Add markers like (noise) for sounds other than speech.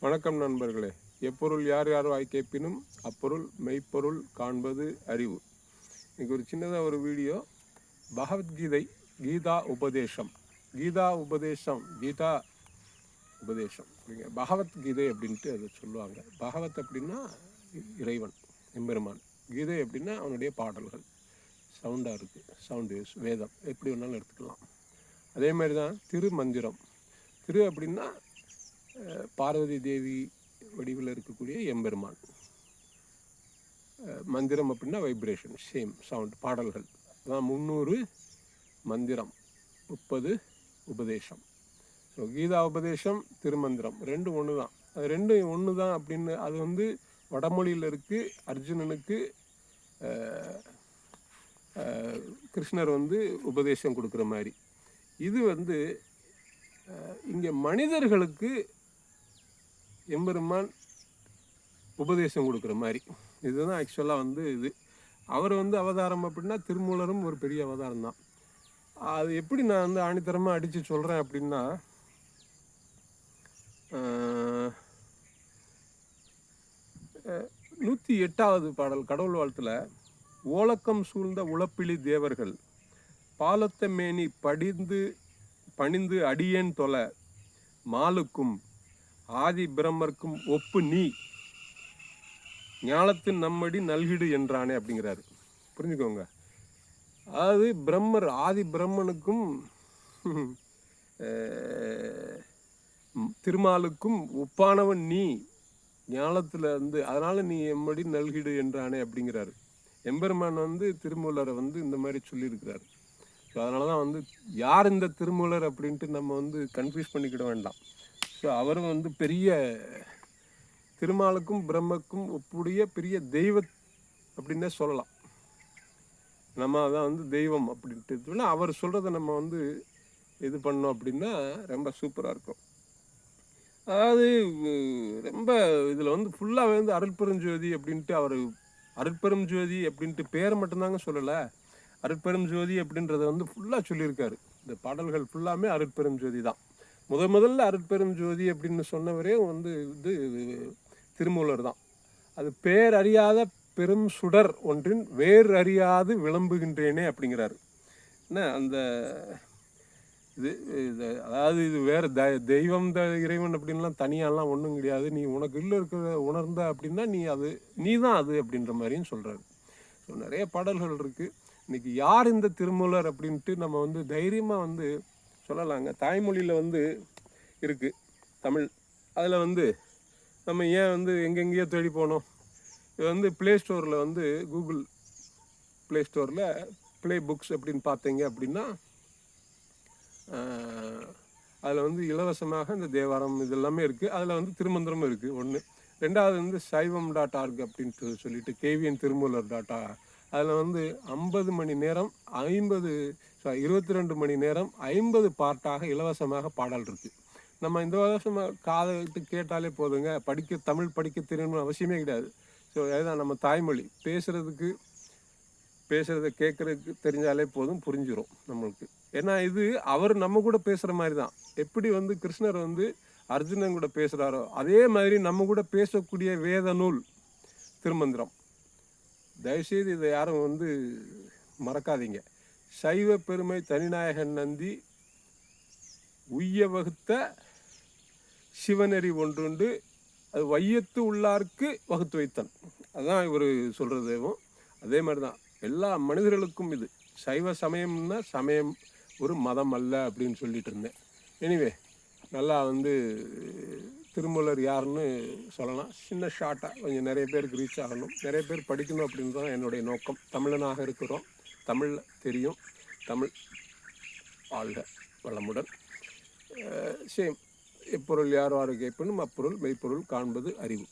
வணக்கம் நண்பர்களே. எப்பொருள் யார் யார் வாய் கேட்பினும் அப்பொருள் மெய்ப்பொருள் காண்பது அறிவு. இன்னைக்கு ஒரு சின்னதாக ஒரு வீடியோ. பகவத்கீதை கீதா உபதேசம். கீதா உபதேசம் கீதா உபதேசம். அப்படிங்க பகவத்கீதை அப்படின்ட்டு அதை சொல்லுவாங்க. பகவத் அப்படின்னா இறைவன் எம்பெருமான். கீதை அப்படின்னா அவனுடைய பாடல்கள். சவுண்டாக இருக்குது சவுண்ட் வேதம் எப்படி வேணாலும் எடுத்துக்கலாம். அதே மாதிரி தான் திருமந்திரம். திரு அப்படின்னா பார்வதி தேவி வடிவில் இருக்கக்கூடிய எம்பெருமான். மந்திரம் அப்படின்னா வைப்ரேஷன் சேம் சவுண்ட் பாடல்கள். அதான் முந்நூறு மந்திரம் முப்பது உபதேசம். ஸோ கீதா உபதேசம் திருமந்திரம் ரெண்டும் ஒன்று தான் அது ரெண்டும் ஒன்று தான் அப்படின்னு அது வந்து வடமொழியில் இருக்குது அர்ஜுனனுக்கு கிருஷ்ணர் வந்து உபதேசம் கொடுக்குற மாதிரி. இது வந்து இங்கே மனிதர்களுக்கு எம்பெருமான் உபதேசம் கொடுக்குற மாதிரி. இதுதான் ஆக்சுவலாக வந்து இது. அவர் வந்து அவதாரம் அப்படின்னா திருமூலரும் ஒரு பெரிய அவதாரம் தான். அது எப்படி நான் வந்து ஆணித்தரமாக அடித்து சொல்கிறேன் அப்படின்னா நூற்றி எட்டாவது பாடல் கடவுள் வாழ்த்தில் ஓலக்கம் சூழ்ந்த உழப்பிலி தேவர்கள் பாலத்த மேனி படிந்து பணிந்து அடியேன் தொலை மாலுக்கும் ஆதி பிரம்மர்க்கும் ஒப்பு நீ. ஞானத்தின் நம்மடி நல்கிடு என்றானே அப்படிங்கிறாரு. புரிஞ்சுக்கோங்க. அதாவது பிரம்மர் ஆதி பிரம்மனுக்கும் (laughs) திருமாலுக்கும் ஒப்பானவன் நீ. ஞானத்தில் வந்து அதனால் நீ எம்மடி நல்கிடு என்றானே அப்படிங்கிறாரு. எம்பெருமான் வந்து திருமூலரை வந்து இந்த மாதிரி சொல்லியிருக்கிறாரு. ஸோ அதனால தான் வந்து யார் இந்த திருமூலர் அப்படின்ட்டு நம்ம வந்து கன்ஃபியூஸ் பண்ணிக்கிட வேண்டாம். ஸோ அவரும் வந்து பெரிய திருமாலுக்கும் பிரம்மக்கும் ஒப்புடைய பெரிய தெய்வ அப்படின்னே சொல்லலாம். நம்ம தான் வந்து தெய்வம் அப்படின்ட்டு. அவர் சொல்கிறத நம்ம வந்து இது பண்ணோம் அப்படின்னா ரொம்ப சூப்பராக இருக்கும். அதாவது ரொம்ப இதில் வந்து ஃபுல்லாகவே வந்து அருட்பெருஞ்சோதி அப்படின்ட்டு அவர் அருட்பெரும் ஜோதி அப்படின்ட்டு பேரை மட்டும்தாங்க சொல்லலை. அருட்பெரும் ஜோதி அப்படின்றத வந்து ஃபுல்லாக சொல்லியிருக்காரு. இந்த பாடல்கள் ஃபுல்லாமே அருட்பெரும் ஜோதி தான். முத முதல்ல அருட்பெரும் ஜோதி அப்படின்னு சொன்னவரே வந்து இது திருமூலர் தான். அது பேர் அறியாத பெரும் சுடர் ஒன்றின் வேர் அறியாது விளம்புகின்றேனே அப்படிங்கிறாரு. என்ன அந்த இது இது அதாவது இது வேறு த தெய்வம் த இறைவன் அப்படின்லாம் தனியாலாம் ஒன்றும் கிடையாது. நீ உனக்கு இல்லை இருக்கிற உணர்ந்த அப்படின்னா நீ அது நீ தான் அது அப்படின்ற மாதிரியும் சொல்கிறாரு ஸோ நிறைய பாடல்கள் இருக்குது இன்றைக்கி யார் இந்த திருமூலர் அப்படின்ட்டு நம்ம வந்து தைரியமாக வந்து சொல்லலாங்க. தாய்மொழியில் வந்து இருக்குது தமிழ். அதில் வந்து நம்ம ஏன் வந்து எங்கெங்கேயோ தேடி போனோம். இது வந்து ப்ளே ஸ்டோரில் வந்து கூகுள் ப்ளே ஸ்டோரில் ப்ளே புக்ஸ் அப்படின்னு பார்த்தீங்க அப்படின்னா அதில் வந்து இலவசமாக இந்த தேவாரம் இது எல்லாமே இருக்குது அதில் வந்து திருமந்திரமும் இருக்குது ஒன்று ரெண்டாவது வந்து சைவம் டாட் ஆர்க் அப்படின்ட்டு சொல்லிட்டு கேவிஎன் திருமூலர் டாட்டா அதில் வந்து ஐம்பது மணி நேரம் ஐம்பது சாரி இருபத்தி ரெண்டு மணி நேரம் ஐம்பது பார்ட்டாக இலவசமாக பாடல் இருக்குது நம்ம இந்த வருஷமாக காதலிட்டு கேட்டாலே போதுங்க. படிக்க தமிழ் படிக்க தெரியணும்னு அவசியமே கிடையாது. ஸோ அதுதான் நம்ம தாய்மொழி. பேசுகிறதுக்கு பேசுகிறத கேட்குறதுக்கு தெரிஞ்சாலே போதும் புரிஞ்சிடும் நம்மளுக்கு. ஏன்னா இது அவர் நம்ம கூட பேசுகிற மாதிரி தான். எப்படி வந்து கிருஷ்ணர் வந்து அர்ஜுனன் கூட பேசுகிறாரோ அதே மாதிரி நம்ம கூட பேசக்கூடிய வேத நூல் திருமந்திரம். தயவுசெய்து இதை யாரும் வந்து மறக்காதீங்க. சைவ பெருமை தனிநாயகன் நந்தி உய்ய வகுத்த சிவநெறி ஒன்றுண்டு அது வையத்து உள்ளார்க்கு வகுத்து வைத்தன். அதான் இவர் சொல்கிறதேவும் அதே மாதிரி தான் எல்லா மனிதர்களுக்கும் இது. சைவ சமயம்னா சமயம் ஒரு மதம் அல்ல அப்படின்னு சொல்லிட்டு இருந்தேன். எனிவே நல்லா வந்து திருமூலர் யாருன்னு சொல்லலாம். சின்ன ஷார்ட்டாக கொஞ்சம் நிறைய பேருக்கு ரீச் ஆகணும். நிறைய பேர் படிக்கணும் அப்படின்னு தான் என்னுடைய நோக்கம். தமிழனாக இருக்கிறோம். தமிழ் தெரியும். தமிழ் ஆழ்க வளமுடன். சேம். எப்பொருள் யார் யாரு அப்பொருள் மெய்ப்பொருள் காண்பது அறிவு.